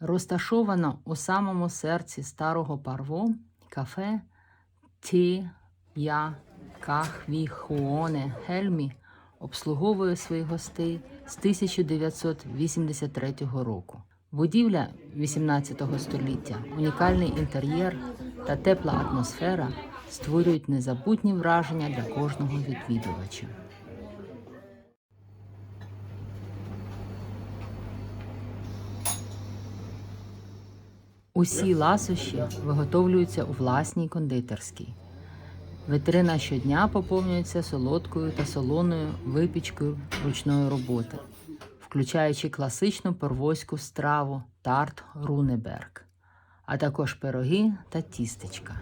Розташовано у самому серці старого парво кафе Ті Я Кахвіхуоне Хельмі обслуговує своїх гостей з 1983 року. Будівля 18 століття, унікальний інтер'єр та тепла атмосфера створюють незабутні враження для кожного відвідувача. Усі ласощі виготовлюються у власній кондитерській. Вітрина щодня поповнюється солодкою та солоною випічкою ручної роботи, включаючи класичну порвоську страву тарт Рунеберг, а також пироги та тістечка.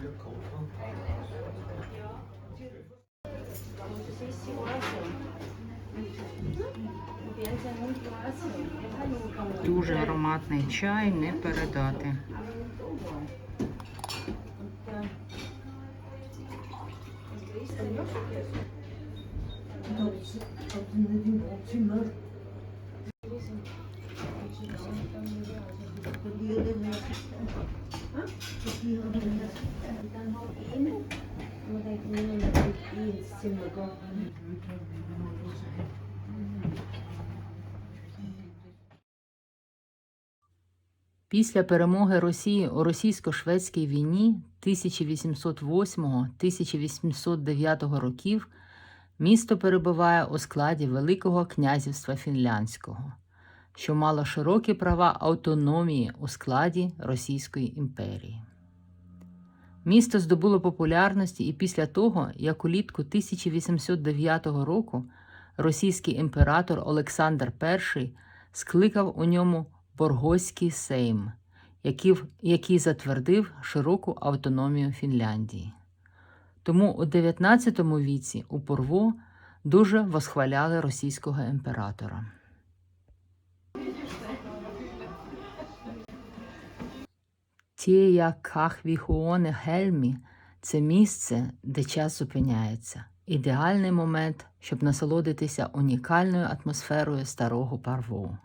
Дуже ароматний чай не передати. Після перемоги Росії у російсько-шведській війні 1808-1809 років місто перебуває у складі Великого князівства Фінляндського, що мало широкі права автономії у складі Російської імперії. Місто здобуло популярності і після того, як улітку 1809 року російський імператор Олександр І скликав у ньому Боргоський Сейм, який, який затвердив широку автономію Фінляндії. Тому у 19 віці у Порво дуже восхваляли російського імператора. Тія Кахвіхуоне Хельмі це місце, де час зупиняється. Ідеальний момент, щоб насолодитися унікальною атмосферою старого парву.